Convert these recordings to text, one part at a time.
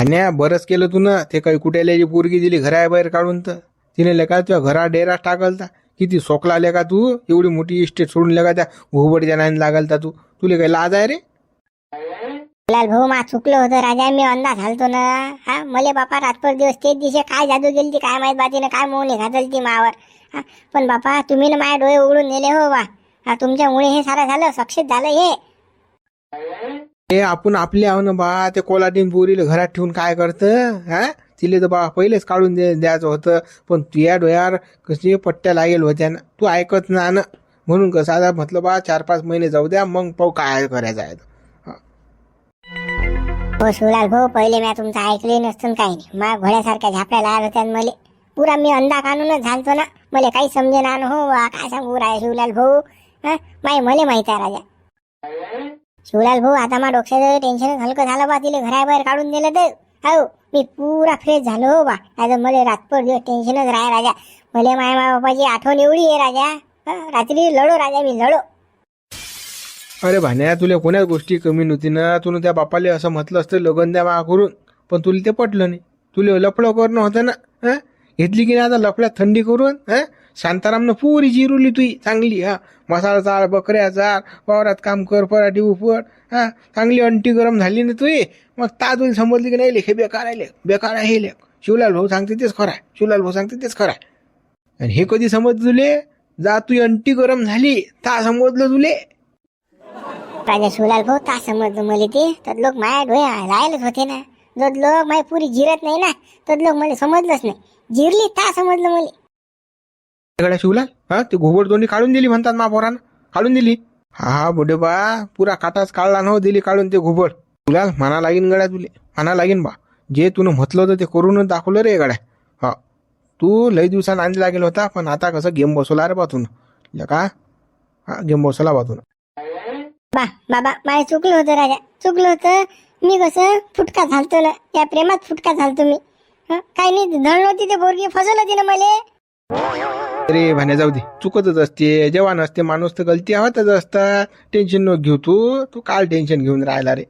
आणि बरंच केलं तू ना ते काही कुठेल्याची पोरगी दिली घराबाहेर काढून तर. तिने लेका तुझ्या घरा डेरा टाकलता. किती सोकला आले का तू एवढी मोठी इस्टेट सोडून लेका त्या घोबडच्या नाही लागलता तू. तुला काही लाज आहे रे? लाल भाऊ मा चुकलं होतं राजा मी अंदा घालतो ना. हा मले बापा रातभर दिवस तेच दिशे काय जादू गेली ती काय माहीत बातीने काय मोहने घातली ती मावर. हा पण बापा तुम्ही ना माझे डोळे उघडून नेले हो बा हा तुमच्यामुळे हे सारं झालं सक्षित झालं हे. हे आपण आपले आहो ना बा ते कोलाटीन पोरीला घरात ठेवून काय करतं? हा? तिले तर बा पहिलेच काढून दे द्यायचं होतं. पण तुया डोळ्यावर कसे पट्ट्या लागेल होत्या ना तू ऐकत ना ना. म्हणून कसं आता म्हटलं बा चार पाच महिने जाऊ द्या मग पाहू काय करायचं आहे. ते. हो शिवलाल भाऊ पहिले मी तुमचं ऐकले नसतं काही. नाही मा घोड्यासारख्या झापड्या लागत होत्या न मले. पुरा मी अंधा कानूनच झालतो ना. मला काही समजे ना. हो वा काय सांगू राय शिवलाल भाऊ? हा? माय मले माहीत आहे राजा. शिवलाल भाऊ आता मा डोक्याचं टेन्शन हलकं झालं बा तिला घराबाहेर काढून दिलं तर. हो मी पुरा फ्रेश झालो हो बा. आता मला रातभर दिवस टेन्शनच राहा राजा. मले माय माय बापाची आठवण एवढी आहे राजा. रात्री लढो राजा मी लढो. अरे भाण्या तुला कोण्याच गोष्टी कमी नव्हती ना? तुला त्या बापाले असं म्हटलं असतं लगन द्या मा करून. पण तुला ते पटलं नाही. तुला लफडं करणं होतं ना? घेतली की नाही आता लफड्यात थंडी करून? हा? शांतारामनं पुरी जिरुली तुई चांगली हा. मसाला चाळ बकऱ्या चाळ वावरात काम कर पराठी उपट हा. चांगली अंटी गरम झाली ना तुई मग ता तुला समजली की नाही लेख हे बेकार आहे लेख बेकार आहे हे लेख. शिवलाल भाऊ सांगते तेच खरं आहे. शिवलाल भाऊ सांगते तेच खरं आहे. आणि हे कधी समज तुले जा तुझी अंटी गरम झाली ता समजलं तुले. राजा शिवलाल भाऊ ता समजलं मला ते. तर लोक माया डोळ्या राहिलेच होते ना. जर लोक माय पुरी जिरत नाही ना तर लोक मला समजलंच नाही. जिरली ता समजलं मला. गड्या शिवलाल? हा ते घोबड दोन्ही काढून दिली म्हणतात महापौरानं पोरानं. काढून दिली. हा बुडे बा पुरा काटाच काढला न हो दिली काढून ते घोबड. तुला म्हणा लागीन गड्या तुले. म्हणा लागीन बा. जे तुनं म्हटलं होतं ते करूनच दाखवलं रे गड्या हा. तू लई दिवसानं आणली लागेल होता पण आता कसं गेम बसवला रे बा तुनं. का? हा गेम बसवला बा तुनं. बा बाबा माय चुकलं होतं राजा. चुकलं होतं. मी कसं फुटका झालतो ना या प्रेमात फुटका झालतो मी. हं? काही नाही धड होती ते बोरगी फसवलं होती मला. अरे भाण्या जाऊ दे. चुकतच असते. जेव्हा नसते माणूस तर गलती होतच असतात टेन्शन न घेऊ तू. तू काल टेन्शन घेऊन राहिला रे.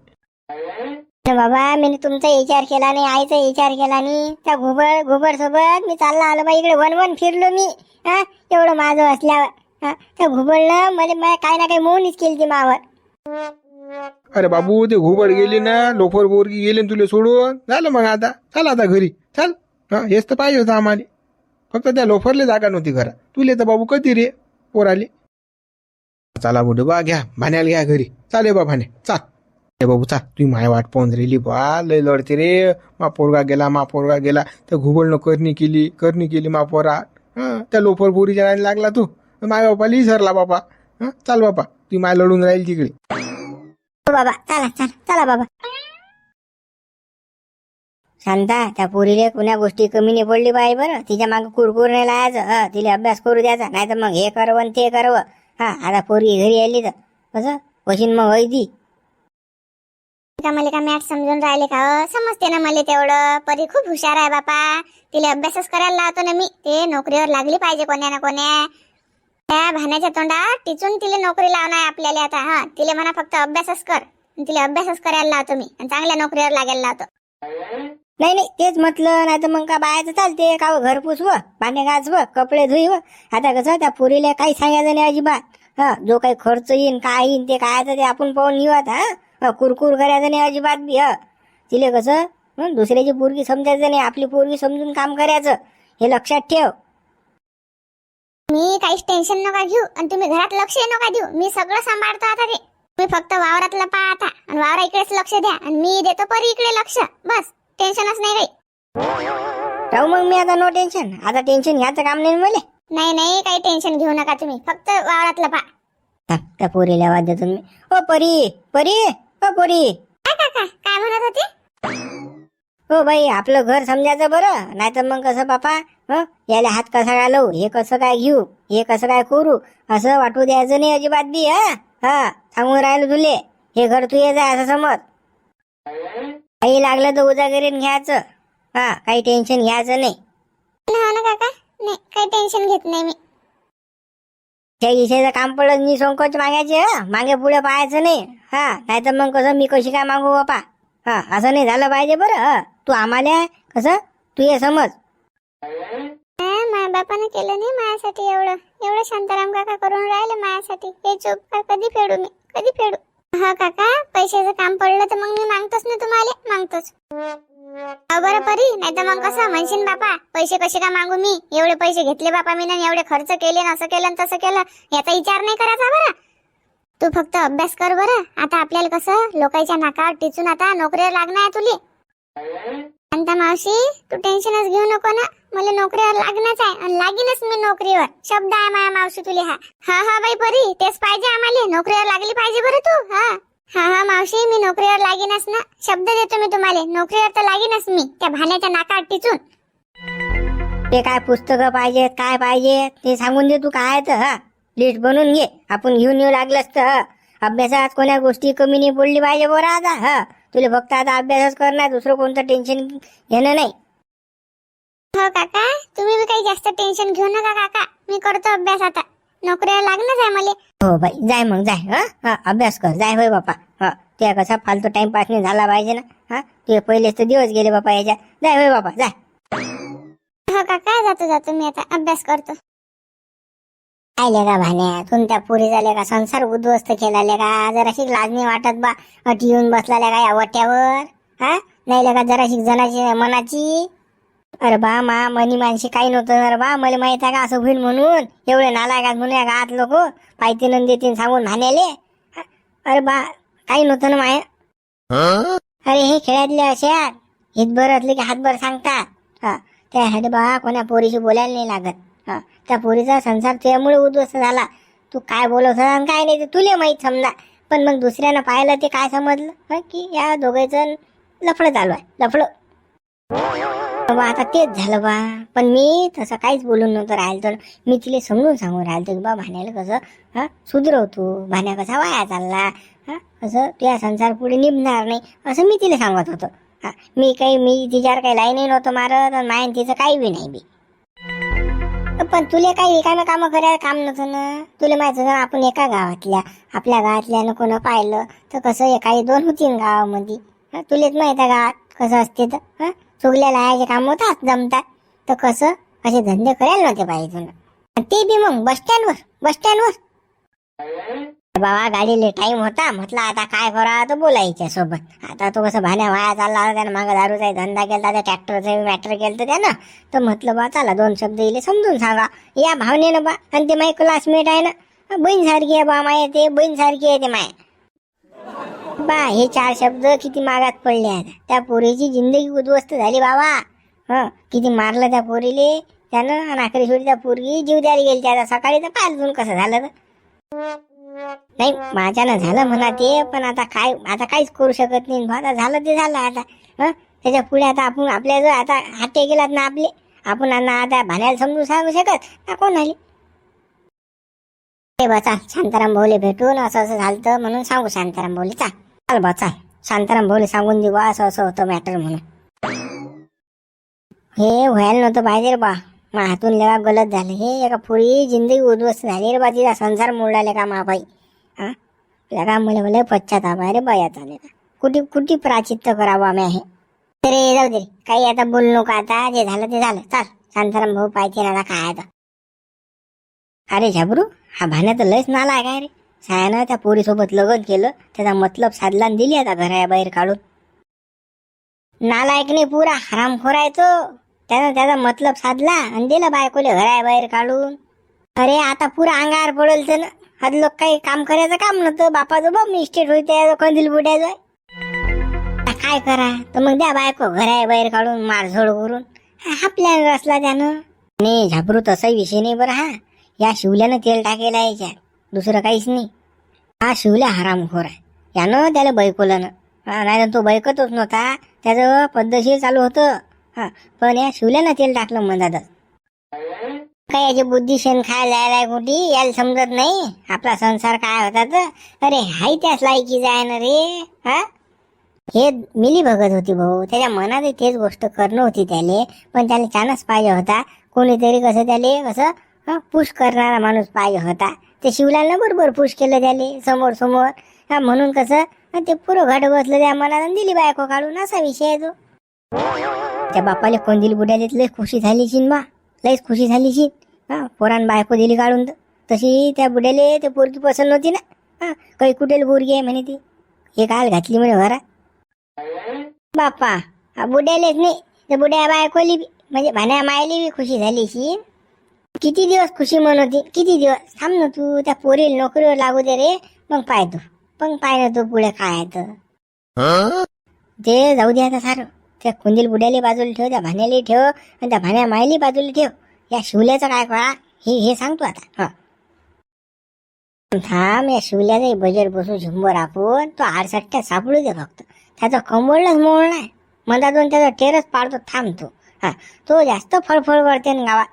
बाबा मी तुमचा विचार केला नाही आईचा विचार केला नाही. त्या घुबड घुबड सोबत मी चालला आलो बा इकडे वन वन फिरलो मी. हा एवढं माझं असल्यावर. हा त्या घुबडनं मला काही ना काही मोहनीच केली ती मावर. अरे बाबू ते घुबड गेली ना लोफर बोरगी गेली ना तुला सोडून. झालं मग आता. चल आता घरी. चल. हा हेच तर पाहिजे होतं आम्हाला. फक्त त्या लोफरले जागा नव्हती घरा तुले तर बाबू कधी रे? पोराले चला बुडे बा घ्या. भाण्याला घ्या घरी. चाले बा भाणे. चाल. ए बाबू चाल. तुम्ही माय वाट पाहून राहिली बा. लय लढते रे. मा पोरगा गेला मा पोरगा गेला. त्या घुबळनं करणी केली करणी केली मा पोरा त्या लोफर पोरीच्या नादी लागला तू. माय बापाला विसरला बापा. हं, चाल बापा. तुम्ही माय लढून राहील तिकडे. हो बाबा चला चला चला बाबा. शांता त्या पोरीले कुण्या गोष्टी कमी नाही पडली पाहिजे बरं? तिच्यामागे कुरकुर नाही लावायचं हा तिला अभ्यास करू द्यायचा नाही तर मग हे करव आणि ते करव हा आता पोरगी घरी आली तर. कसं? वशीन मग वैदी का मला का मॅथ समजून राहिले का हो? समजते ना मला तेवढं. परी खूप हुशार आहे बापा. तिला अभ्यासच करायला लावतो ना मी. ते नोकरीवर लागली पाहिजे कोण्या ना कोण्या. त्या भाण्याच्या तोंडात टिचून तिला नोकरी लावणार आहे आपल्याला आता. हा तिला म्हणा फक्त अभ्यासच कर. आणि तिला अभ्यासच करायला लावतो मी. आणि चांगल्या नोकरीवर लागायला लावतो. नाही नाही तेच म्हटलं नाही तर मग का बायाचं चालते का हो घर पुसव पाणी गाजव कपडे धुईव आता कसं त्या पुरीला काही सांगायचं नाही अजिबात. हा जो काही खर्च येईन काय येईन ते काय ते आपण पाहून येऊ आता हा कुरकुर करायचं नाही अजिबात बी हा. तिले कसं दुसऱ्याची पोरगी समजायचं नाही आपली पोरगी समजून काम करायचं. हे लक्षात ठेव. मी काहीच टेन्शन नका घेऊ आणि तुम्ही घरात लक्ष नका देऊ. मी सगळं सांभाळतो आता ते. तुम्ही फक्त वावरातलं पहा आता आणि वावरा इकडेच लक्ष द्या आणि मी देतो परी इकडे लक्ष बस. टेन्शनच नाही काही राहू मग मी आता नो टेन्शन आता टेन्शन घ्यायचं काम नाही मला? नाही नाही काही टेन्शन घेऊ नका तुम्ही. फक्त वावरातलं पहा. त्या पोरीला आवाज देतो मी. ओ परी! परी! ओ परी! काय काका? काय म्हणत होते? हो बाई आपलं घर समजायचं बरं. नाही तर मग कसं बापा? हं? याला हात कसा काय लावू? हे कसं काय घेऊ? हे कसं काय करू? असं वाटू द्यायचं नाही अजिबात बी हा? हा? सांगून राहिलो तुले. हे घर तू ये जा असं समज. काही लागलं तर उजागिरीन घ्यायचं. हा काही टेन्शन घ्यायचं नाही. हो ना काका? नाही काही टेन्शन घेत नाही मी. त्या विषयाचं काम पडलं मी संकोच मागायचे हं? मागे पुढे पाहायचं नाही. हा नाही तर मग कसं मी कशी काय मागू बापा? हा असं नाही झालं पाहिजे बरं हं. तू आम्हाला कसं? तू ये समज. माझ्या बापानं केलं नाही माझ्यासाठी एवढं. एवढं शांताराम काका करून राहिले माझ्यासाठी हे चूप का कधी फेडू मी? कधी फेडू? हा काका. पैशाचं काम पडलं तर मग मी मागतोच ना तुम्हाला. मागतोच. अहो बरं परी. नाही तर मग कसं? म्हणशील बापा पैसे कसे का मागू मी? एवढे पैसे घेतले बापा मी ना एवढे खर्च केले असं केलं तसं केलं. याचा विचार नाही करायचा बरं. तू फक्त अभ्यास कर बरं. आता आपल्याला कसं? लोकांच्या नाकावर टिचून आता नोकरीवर लागणार आहे तुले. मावशी तू टेन्शनच घेऊ नको ना. मला नोकरीवर लागणंच आहे. आणि लागीनच मी नोकरीवर. शब्द आहे माया मावशी तुले हा. हा हा बाई परी तेच पाहिजे आम्हाला. नोकरीवर लागली पाहिजे बरं तू हा. हा हा मावशी मी नोकरीवर लागीनच ना. शब्द देतो मी तुम्हाला. नोकरीवर तर लागीनच मी त्या भाण्याच्या नाकात टिचून. ते काय पुस्तकं पाहिजेत काय पाहिजे ते सांगून दे तू काय तर हा. लिस्ट बनवून घे. आपण घेऊन येऊ लागलंच तर अभ्यासात कोण्या गोष्टी कमी नाही बोलली पाहिजे बरं आता हा. तुला फक्त आता अभ्यासच करणार दुसरं कोणतं टेन्शन घेणं नाही. हो काका. तुम्ही बी काही जास्त टेन्शन घेऊ नका काका. मी करतो अभ्यास आता. नोकरीवर लागणंच आहे मला. हो बाई. जाय मग जाय. हा? हा अभ्यास कर. जाय होय बापा. हा त्या कसा फालतू टाइमपास नाही झाला पाहिजे ना? हा? तुझे पहिलेच तर दिवस गेले बापा याच्या. जाय होय बापा जाय. हो काका. जातो जातो. मी आता अभ्यास करतो. आले का भाण्या? कोणत्या पुरी झाले का? संसार उद्ध्वस्त केला का? जराशी लाज नाही वाटत बा. अटी येऊन बसलाल्या का या वट्यावर? हा? नाही का जराशी जणाची मनाची? अरे बा मा मनी मानशी काही नव्हतं. ना रे बा मला माहीत आहे का असं होईल म्हणून? एवढे नालायकात म्हणून का आत लोक पायतीन आणि देतीन सांगून भाण्याले हा? अरे बा काही नव्हतं ना माय. अरे हे खेळातले असे हितभर असले की हातभर सांगतात. हा त्यासाठी बा कोण्या पोरीशी बोलायला नाही लागत. हा त्या पोरीचा संसार त्यामुळे उद्ध्वस्त झाला. तू काय आणि काय नाही ते तुले माहीत समजा. पण मग दुसऱ्यानं पाहिलं ते काय समजलं? की या दोघांचं लफडं चालू आहे. लफडं. बा आता तेच झालं बा. पण मी तसं काहीच बोलून नव्हतं राहिलं तर मी तिला समजून सांगून राहिलं तर बा भाण्याला कसं हा सुधरव तू. भाण्या कसा वाया चालला? हा कसं तुझ्या संसार पुढे निभणार नाही. असं मी तिला सांगत होतो. हा मी काही मी तिच्यावर काही लाईनही नव्हतं मारत आणि मायन तिचं काही बी नाही बी. पण तुले काही एकानं कामं करायला काम नव्हतं ना. तुला माहीत होतं ना, आपण एका गावातल्या आपल्या गावातल्यानं कोणं पाहिलं तर कसं एकाही दोन होतीन गावामध्ये. तुलेच माहिती आहे गावात कसं असते तर हां? चुगल्या लायाचे काम होतात जमतात तर कसं? असे धंदे करायला नव्हते पाहिजे तुला ते बी मग बस स्टँडवर बस स्टँडवर. बाबा गाडीले टाइम होता. म्हटलं आता काय करा? तर बोलायच्या सोबत. आता तो कसं भाण्या वाया चालला होता त्यानं मागं दारूचा धंदा केला त्या ट्रॅक्टरचं मॅटर केलं त्यानं. तर म्हटलं बा चला दोन शब्द येईल समजून सांगा. या भावनेनं बा आणि ते माझी क्लासमेट आहे ना. बहीण सारखी आहे बा माय ते बहीण सारखी आहे ते माय. बा हे चार शब्द किती मागात पडले आहेत त्या पोरीची जिंदगी उद्ध्वस्त झाली बाबा. हं किती मारलं त्या पोरीले. त्यानं आणि आखरी त्या पोरगी जीव द्यायला गेली. त्या सकाळी तर पाहिलं कसं झालं तर. नाही माझ्यानं झालं म्हणा ते पण आता काय आता काहीच करू शकत नाही. आता झालं ते झालं आता. हं त्याच्या पुढे आता आपण आपल्या आता हाते गेलात ना आपले. आपण ना आता भाण्याला समजून सांगू शकत ना कोण आली ए शांताराम भाऊले भेटून असं असं झालं म्हणून सांगू शांताराम भाऊले. चा चाल बा चाल. शांताराम भाऊले सांगून देऊ बा असं असं होतं मॅटर म्हणून. हे व्हायला नव्हतं पाहिजे रे बा. मा हातून लेवा गलत झालं. हे एका पुरी जिंदगी उद्ध्वस्त झाली रे बा तिचा संसार मोडला का माबाई हा? लगा मला मला पश्चाताप आहे रे बा याचा कुठे कुठे प्राचित्य करावं आम्ही आहे? रे जाऊ दे. काही आता बोलू नका आता. जे झालं ते झालं. चाल. शांताराम भाऊ पाहिजे ना काय आता? अरे झाबरू हा भाण्या तर लयच नाला आहे काय रे. छायानं त्या पोरीसोबत लग्न केलं त्याचा मतलब साधला आणि दिली आता घराबाहेर काढून. नालायक नाही पुरा हराम खोरायचो त्यानं त्याचा मतलब साधला आणि दिलं बायकोले घराबाहेर काढून. अरे आता पुरा अंगावर पडेल तर हद लोक काही काम करायचं काम नव्हतं. बापाचं बघ मिस्टेट होते कंदील बुड्याचं. आता काय करा? तर मग द्या बायको घराबाहेर काढून मारझोड करून. आपल्या रचला त्यानं नाही झाबरू तसाही विषय नाही बरं हा. या शिवल्यानं तेल टाकेला याच्यात दुसरं काहीच नाही. हा शिवल्या हरामखोर आहे. यानं त्याला बैकवलं ना नाही तर तो बैकतच नव्हता. त्याचं पद्धतशीर चालू होतं. हा पण या शिवल्यानं तेल टाकलं मधातच काय याची बुद्धी शेण खायला यायला कुठे? याला समजत नाही. आपला संसार काय होता तर? अरे हाय त्याच लायकी जाय ना रे. हा? हे मिली भगत होती भाऊ. त्याच्या मनात तेच गोष्ट करणं होती त्याले. पण त्याला छानच पाहिजे होता. कोणीतरी कसं त्याले कसं पुश करणारा माणूस पाहिजे होता. ते शिवलालनं बरोबर पुश केलं त्याले समोर समोर. हा म्हणून कसं ते पुरं घाट बसलं त्या मनानं दिली बायको काढून असा विषय आहे तो. त्या बापाले कोण दिली बुड्याले लय खुशी झाली शिन बा. लयच खुशी झाली शिन. हा पोरान बायको दिली काढून तर तशी त्या बुड्याले ते पोरगी पसंत नव्हती ना. हा काही कुठेल पोरगी आहे म्हणे ती. हे काल घातली म्हणे घरात. बाप्पा हा बुड्यालेच नाही. तर बुड्या बायकोली बी म्हणजे भाण्या मायली बी खुशी झाली शिन. किती दिवस खुशी म्हणत होती किती दिवस? थांब ना तू त्या पोरी नोकरीवर लागू दे रे. मग पाय तू. मग पाय ना तू पुढे काय आहे तर ते जाऊ दे आता सारं. त्या कुंदील बुड्याली बाजूला ठेव त्या भाण्याला ठेव आणि त्या भाण्या मायली बाजूला ठेव. या शिवल्याचं काय कळा? हे हे सांगतो आता. हा. थांब या शिवल्याचा बजेट बसू झुंबर आपण तो आडसट्ट्या सापडू दे फक्त. त्याचं कंबोडलाच मोळ नाही. मला त्याचा टेरस पाडतो थांब तो. हा. तो जास्त फळफळ करते गावात.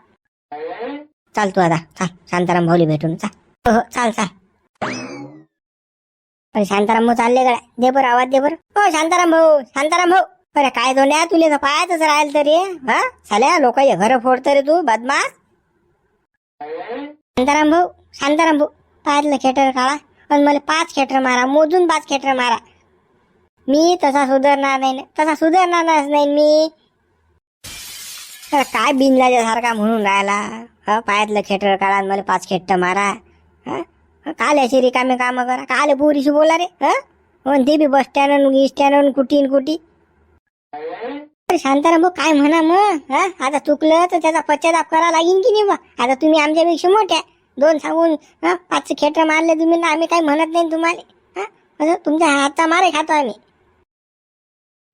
चाल तू आता. चाल शांताराम भाऊली भेटून. चाल हो हो चाल चाल. अरे शांताराम भाऊ चालले गड्या दे बरं आवाज दे बरं. हो शांताराम भाऊ शांताराम भाऊ. अरे काय दोन्या तुले तर पायातच राहील तरी. हा? चाल्या लोकांचे घर फोडत रे तू बदमाश. शांताराम भाऊ शांताराम भाऊ. पायातलं खेटर काढा पण मला पाच खेटर मारा मोजून पाच खेटर मारा. मी तसा सुधारणार नाही तसा सुधारणारच नाही मी. अरे काय बिनलाच्या सारखा म्हणून राहिला? हा पायातलं खेटर काढा आणि मला पाच खेट्ट मारा. हा? काल अशी रिकामे काम करा. काल पोरीशी बोला रे हा? हो ते बी बस स्टँड स्टँड कुटी न कुटी शांताराम भाऊ काय म्हणा मग? हा? आता चुकलं तर त्याचा पश्चाताप करा लागेल की नाही बा? आता तुम्ही आमच्यापेक्षा मोठ्या. दोन सांगून हा पाच खेटर मारले तुम्ही ना आम्ही काही म्हणत नाही तुम्हाला. हा? असं तुमच्या हातचा मारे खातो आम्ही.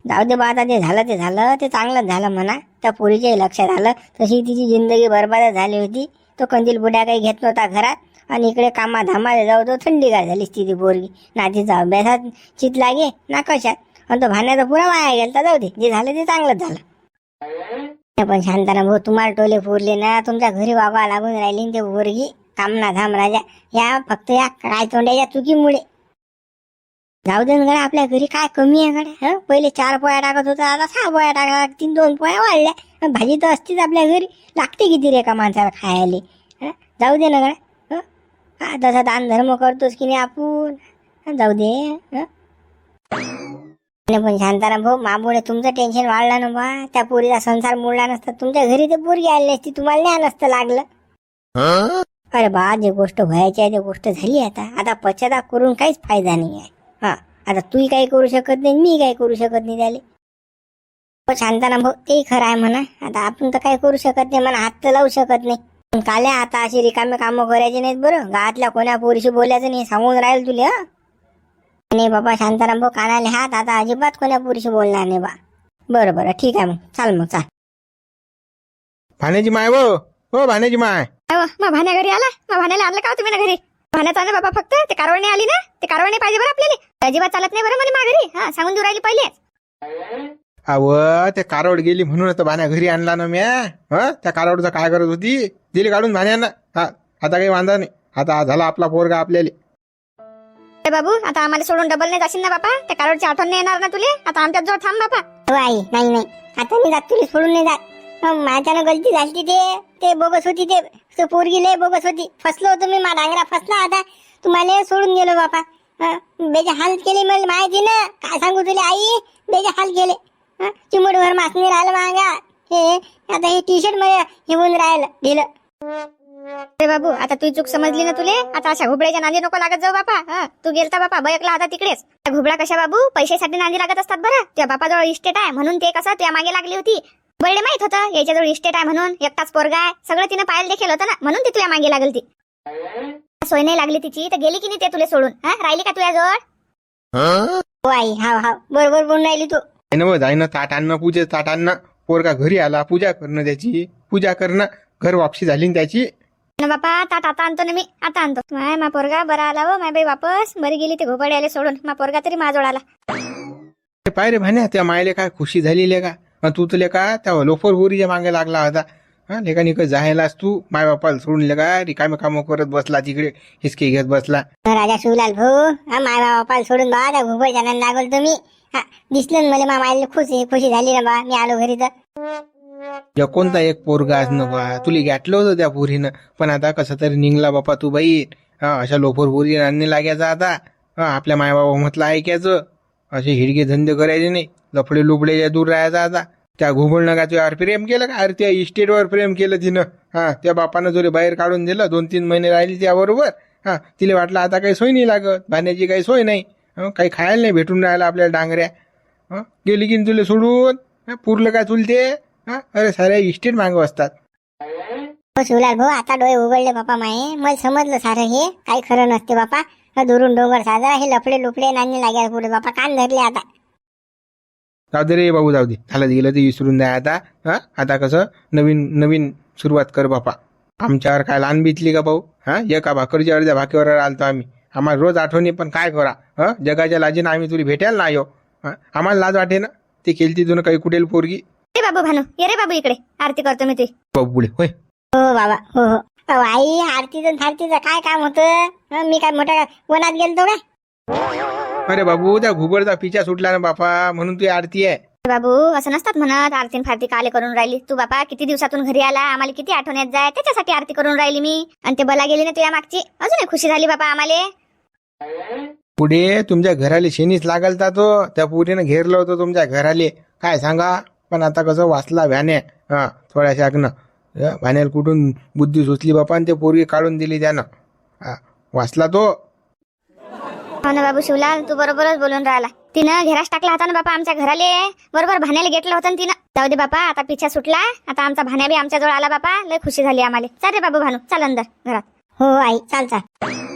जाऊ दे बा आता ते झालं ते झालं ते चांगलंच झालं म्हणा. त्या पोरीच्याही लक्षात आलं. तशी तिची जिंदगी बरबाद झाली होती. तो कंदील बुड्या काही घेत नव्हता घरात आणि इकडे कामा धामाला जाऊ तो थंडी काय झाली ती पोरगी. नातीचा अभ्यासात चित लागे ना कशात. आणि तो भाण्याचा पुरा वाया गेला जाऊ दे जे झालं ते चांगलंच झालं. पण शांताराम भाऊ तुम्हाला टोले फोरले ना. तुमच्या घरी बाबा लागून राहिली ते पोरगी. कामना धाम राजा. या फक्त या काय तोंड्याच्या चुकीमुळे. जाऊ दे ना गड्या आपल्या घरी काय कमी आहे गड्या हं? पहिले चार पोळ्या टाकत होता आता सहा पोळ्या टाका लागतील दोन पोळ्या वाढल्या. भाजी तर असतीच आपल्या घरी. लागते किती रे का माणसाला खायला हं? जाऊ दे ना गड्या हं? तसा दान धर्म करतोच की नाही आपण? जाऊ दे पण शांताराम भाऊ मामुळे तुमचं टेन्शन वाढलं ना बा. त्या पोरीचा संसार मोडला नसता. तुमच्या घरी ते पोरगी आली नसती तुम्हाला नाही नसतं लागलं. अरे बा जे गोष्ट व्हायची आहे ते गोष्ट झाली आता. आता पश्चाताप करून काहीच फायदा नाही आहे. हा आता तूही काही करू शकत नाही मी काही करू शकत नाही त्याले. हो शांताराम भाऊ तेही खरं आहे म्हणा. आता आपण तर काही करू शकत नाही म्हणा हात तर लावू शकत नाही. पण काल्या आता अशी रिकामे कामं करायचे नाहीत बरं. गावातल्या कोण्या पोरीशी बोलायचं नाही सांगून राहील तुले हं? नाही बाबा शांताराम भाऊ कानाले हात आता अजिबात कोण्या पोरीशी बोलणार नाही बा. बरं बरं ठीक आहे मग. चाल मग चाल. भाण्याची माय वो हो भाण्याची माय. अहो, मग भाण्या घरी आला? मग भाण्याला आणलं का हो तुम्ही ना घरी? भाण्याचा ना बाबा फक्त ते कारवड नाही आली ना? ते कारवड नाही पाहिजे बरं आपल्याला. अजिबात चालत नाही बरं म्हणे मा घरी हा सांगून देऊ राहिली पहिले अव ते कारोड गेली म्हणून आता भाण्या घरी आणला ना म्या. हा त्या कारोडचं काय करत होती? दिली काढून भाण्यानं हा आता काही वांधा नाही. आता झाला आपला पोरगा आपल्याला. बाबू आता आम्हाला सोडून डबल नाही जाशील ना बापा? त्या कारवडची आठवण नाही येणार ना तुले? आता आमच्यात जवळ थांब बापा. हो आई. नाही नाही. आता मी जात तुला सोडून नाही जात. माझ्यानं गलती झाली ते ते बोगस होती ते. पोरगी लय बोगस होती. फसलो होतो मी मा डांगरा फसला आता तुम्हाला सोडून गेलो बापा. बेजा हाल केले मला माहिती ना. काय सांगू तुला आई? बेजे हाल केले. हं, चिमूटभर मासनी राहिलं मागा. हे आता हे टी शर्टमध्ये हे राहिलं दिलं अरे बाबू आता तू चूक समजली ना तुले? आता अशा घुबड्याच्या नांदी नको लागत जाऊ बापा. हा तू गेलता बापा बयकला आता तिकडेच. घुबडा कशा बाबू? पैशासाठी नांदी लागत असतात बरं. त्या बापाजवळ इस्टेट आहे म्हणून ते कसं त्या मागे लागली होती. बळले माहीत होतं याच्याजवळ इस्टेट आहे म्हणून एकटाच पोरगा आहे. सगळं तिनं पाहायला देखील होतं ना म्हणून ती तुझ्या मागे लागल ती. सोय नाही लागली तिची तर गेली की नाही ते तुला सोडून? हा? राहिली का तुझ्याजवळ? हो आई हा हा बरोबर बोलून राहिली तू. आहे ना ताट आणणं पूजे ताट आणणं पोरगा घरी आला पूजा करणं त्याची. पूजा करणं घर वापसी झाली ना त्याची. ना बापा ताट आता आणतो ना मी आता आणतो. माय मा पोरगा बरा आला हो माय बाई वापस. बरी गेली ते घोबडे आले सोडून. मा पोरगा तरी माझजवळ आला. ते पाय रे भाण्या त्या मायले काय खुशी झाली लेका अन तू तुले का त्या लोफर बोरीच्या मागे लागला होता. हा लेका निकट जायलास तू? माय बापाला सोडून लेका रिकामे कामं करत बसला तिकडे हिसके घेत बसला. राजा शिवलाल भाऊ हा माय बापाला सोडून बा त्या घुबड जाण्याला लागल तुम्ही. हा दिसलं ना मला मा मायला खुशी खुशी झाली ना बा मी आलो घरी तर. या कोणता एक पोरगा असणं बा? तुला गाठलं होतं त्या पोरीनं. पण आता कसं तरी निघला बापा तू बाई हा अशा लोफर पोरी आणणे लागायचा आता. हा आपल्या मायबाबा म्हटलं ऐकायचं. असे हिडके धंदे करायचे नाही. लफडे लुबडे दूर राहायचा आता. त्या घुबळनं का प्रेम केलं का? अरे त्या इस्टेटवर प्रेम केलं तिनं. हा त्या बापानं तुला बाहेर काढून दिलं. दोन तीन महिने राहिली त्याबरोबर. हा तिला वाटलं आता काही सोय नाही लागत. भाण्याची काही सोय नाही. काही खायला नाही भेटून राहिलं आपल्याला डांगऱ्या. हं, गेली की तुला सोडून. पुरलं का चुलते? हा अरे साऱ्या इस्टेट मागं असतात हो, शिवलाल भाऊ आता डोळे उघडले बापा माये. मला समजलं सारं हे. काही खरं नसते बापा. दुरून डोंगर साजरा हे लफडे लुपडे नाणी लागेल पुढे. बापा कान धरले आता. जाऊ दे रे बाबू जाऊ दे. झालं ते गेलं ते विसरून द्या आता. हा? आता कसं? नवीन नवीन सुरुवात कर बापा. आमच्यावर काय लहान बितली का भाऊ? हा? एका भाकरीच्या अर्ध्या भाकीवर आलतो आम्ही. आम्हाला रोज आठवणी पण काय करा? हा? जगाच्या लाजीनं आम्ही तुला भेटायला नाही हो. हा? आम्हाला लाज वाटे ना? ते केलती तुला काही कुठेल पोरगी? ये बाबू भानू ये रे बाबू इकडे. आरती करतो मी तुझी. बाबू पुढे होय. हो बाबा हो हो. अहो, आई आरतीचं थारतीचं काय काम होतं? हं, मी काय मोठ्या वनात गेलतो का अरे बाबू त्या घुबडचा पिछा सुटला ना बापा म्हणून तुझी आरती आहे. बाबू असं नसतात म्हणत आरती फारती काले करून राहिली. तू बापा किती दिवसातून घरी आला आम्हाला किती आठवण येत जाय त्याच्यासाठी आरती करून राहिली मी. आणि ते बला गेली ना तुझ्या मागची अजून खुशी झाली बाबा आम्हाला. पुढे तुमच्या घराले शेनीच लागलता तो त्या पुरीनं घेरलं होतं तुमच्या घराले. काय सांगा? पण आता कसं वाचला व्याने. हा थोड्याशा अगनं व्यानेला कुठून बुद्धी सुचली बापा आणि ते पोरगी काढून दिली त्यानं. हा, वाचला तो? हो ना बाबू शिवलाल तू बरोबरच बोलून राहिला. तिनं घेरास टाकला होता ना बापा आमच्या घराले. बरोबर भाण्याला घेतलं होतं तिनं. जाऊ दे बापा आता पिछा सुटला. आता आमचा भाण्या बी आमच्या जवळ आला बापा. लय खुशी झाली आम्हाला. चाल रे बाबू भानू चाल अंदर घरात. हो आई चाल चाल.